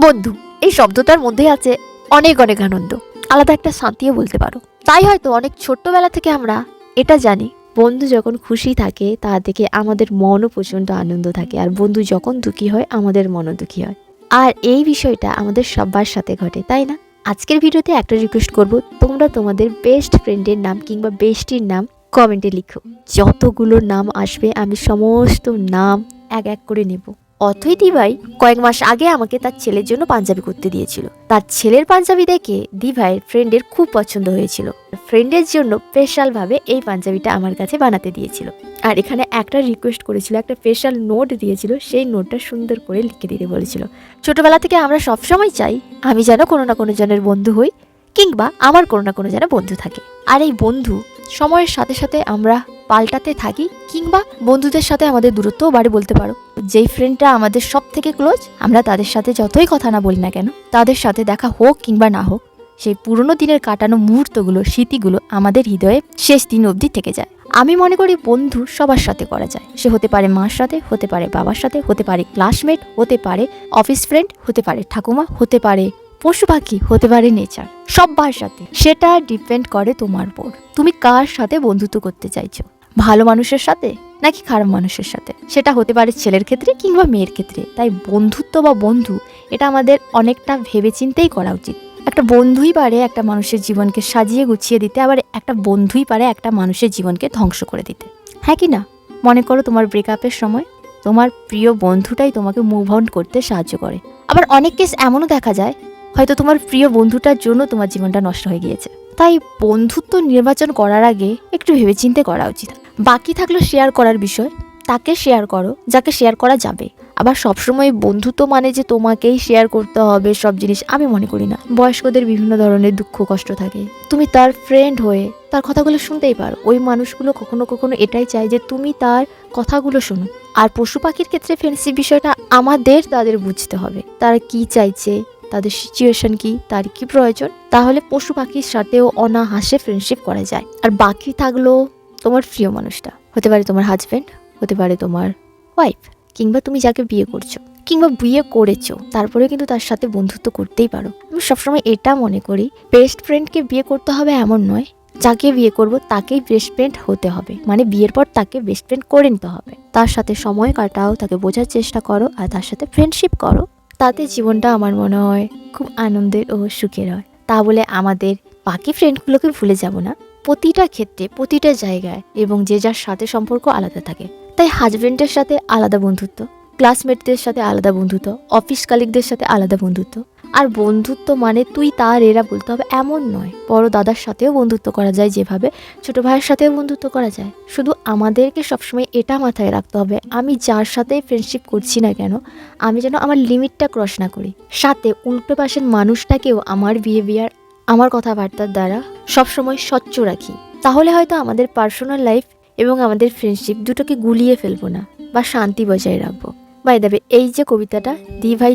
বন্ধু, এই শব্দটার মধ্যে আছে অনেক অনেক আনন্দ। আলাদা একটা শান্তিও বলতে পারো। তাই হয়তো অনেক ছোট্টবেলা থেকে আমরা এটা জানি। বন্ধু যখন খুশি থাকে তা দেখে আমাদের মনও প্রচণ্ড আনন্দ থাকে। আর বন্ধু যখন দুঃখী হয়, আমাদের মনও দুঃখী হয়। আর এই বিষয়টা আমাদের সবার সাথে ঘটে, তাই না? আজকের ভিডিওতে একটা রিকোয়েস্ট করব, তোমরা তোমাদের বেস্ট ফ্রেন্ডের নাম কিংবা বেস্টির নাম কমেন্টে লিখো। যতগুলো নাম আসবে, আমি সমস্ত নাম এক এক করে নেব। অথই দিভাই কয়েক মাস আগে আমাকে তার ছেলের জন্য পাঞ্জাবি করতে দিয়েছিল। তার ছেলের পাঞ্জাবি দেখে দিভাইয়ের ফ্রেন্ডের খুব পছন্দ হয়েছিল। ফ্রেন্ডের জন্য স্পেশাল ভাবে এই পাঞ্জাবিটা আমার কাছে বানাতে দিয়েছিল। আর এখানে একটা রিকোয়েস্ট করেছিল, একটা স্পেশাল নোট দিয়েছিল, সেই নোটটা সুন্দর করে লিখে দিতে বলেছিল। ছোটবেলা থেকে আমরা সবসময় চাই আমি যেন কোনো না কোনো জনের বন্ধু হই, কিংবা আমার কোনো না কোনো যেন বন্ধু থাকে। আর এই বন্ধু সময়ের সাথে সাথে আমরা পাল্টাতে থাকি, কিংবা বন্ধুদের সাথে আমাদের দূরত্বও বাড়ে বলতে পারো। যেই ফ্রেন্ডটা আমাদের সব থেকে ক্লোজ আমরা তাদের সাথে যতই কথা না বলি না কেন, তাদের সাথে দেখা হোক কিংবা না হোক, সেই পুরনো দিনের কাটানো মুহূর্তগুলো, স্মৃতিগুলো আমাদের হৃদয়ে শেষ দিন অবধি থেকে যায়। আমি মনে করি বন্ধু সবার সাথে করা যায়। সে হতে পারে মার সাথে, হতে পারে বাবার সাথে, হতে পারে ক্লাসমেট হতে পারে অফিস ফ্রেন্ড হতে পারে ঠাকুমা, হতে পারে পশু পাখি, হতে পারে নেচার সবার সাথে। সেটা ডিপেন্ড করে তোমার উপর। তুমি কার সাথে বন্ধুত্ব করতে চাইছো? ভালো মানুষের সাথে? নাকি খারাপ মানুষের সাথে? সেটা হতে পারে ছেলের ক্ষেত্রে কিংবা মেয়ের ক্ষেত্রে। তাই বন্ধুত্ব বা বন্ধু, এটা আমাদের অনেকটা ভেবেচিন্তেই করা উচিত। একটা বন্ধুই পারে একটা মানুষের জীবনকে সাজিয়ে গুছিয়ে দিতে, আবার একটা বন্ধুই পারে একটা মানুষের জীবনকে ধ্বংস করে দিতে। হ্যাঁ কি না? মনে করো তোমার ব্রেকআপের সময় তোমার প্রিয় বন্ধুটাই তোমাকে মুভ অন করতে সাহায্য করে। আবার অনেক কেস এমনও দেখা যায়, হয়তো তোমার প্রিয় বন্ধুটার জন্য তোমার জীবনটা নষ্ট হয়ে গিয়েছে। তাই বন্ধুত্ব নির্বাচন করার আগে একটু ভেবেচিন্তে করা উচিত। বাকি থাকল শেয়ার করার বিষয়। তাকে শেয়ার করো, যাকে শেয়ার করা যাবে। আবার সবসময় বন্ধুত্ব মানে যে তোমাকেই শেয়ার করতে হবে সব জিনিস, আমি মনে করি না। বয়স্কদের বিভিন্ন ধরনের দুঃখ কষ্ট থাকে। তুমি তার ফ্রেন্ড হয়ে তার কথাগুলো শুনতেই পারো। ওই মানুষগুলো কখনো কখনো এটাই চায় যে তুমি তার কথাগুলো শোনো। আর পশু পাখির ক্ষেত্রে ফ্রেন্ডশিপ বিষয়টা আমাদের তাদের বুঝতে হবে। তারা কি চাইছে, তাদের সিচুয়েশন কি, তার কি প্রয়োজন। তাহলে পশু পাখির সাথেও অনাহাসে ফ্রেন্ডশিপ করা যায়। আর বাকি থাকল তোমার প্রিয় মানুষটা, হতে পারে তোমার হাজব্যান্ড হতে পারে তোমার ওয়াইফ কিংবা তুমি যাকে বিয়ে করছ, কিংবা বিয়ে করেছ তারপরে কিন্তু তার সাথে বন্ধুত্ব করতেই পারো। আমি সবসময় এটা মনে করি বেস্ট ফ্রেন্ডকে বিয়ে করতে হবে এমন নয়, যাকে বিয়ে করব তাকেই বেস্ট ফ্রেন্ড হতে হবে। মানে বিয়ের পর তাকে বেস্ট ফ্রেন্ড করে নিতে হবে। তার সাথে সময় কাটাও, তাকে বোঝার চেষ্টা করো, আর তার সাথে ফ্রেন্ডশিপ করো। তাতে জীবনটা আমার মনে হয় খুব আনন্দের ও সুখের হয়। তা বলে আমাদের বাকি ফ্রেন্ডগুলোকে ভুলে যাব না। প্রতিটা ক্ষেত্রে, প্রতিটা জায়গায় এবং যে যার সাথে সম্পর্ক আলাদা থাকে। তাই হাজবেন্ডের সাথে আলাদা বন্ধুত্ব ক্লাসমেটদের সাথে আলাদা বন্ধুত্ব অফিস কালিকদের সাথে আলাদা বন্ধুত্ব। আর বন্ধুত্ব মানে তুই, তার, এরা বলতে হবে এমন নয়। বড় দাদার সাথেও বন্ধুত্ব করা যায় যেভাবে, ছোট ভাইয়ের সাথেও বন্ধুত্ব করা যায়। শুধু আমাদেরকে সবসময় এটা মাথায় রাখতে হবে, আমি যার সাথে ফ্রেন্ডশিপ করছি না কেন, আমি যেন আমার লিমিটটা ক্রস না করি। সাথে উল্টো পাশের মানুষটাকেও আমার বিহেভিয়ার আমার কথাবার্তার দ্বারা সবসময় স্বচ্ছ রাখি। তাহলে হয়তো আমাদের পার্সোনাল লাইফ এবং আমাদের ফ্রেন্ডশিপ দুটোকে গুলিয়ে ফেলব না বা শান্তি বজায় রাখব। বাই দেবে এই যে কবিতাটা দি ভাই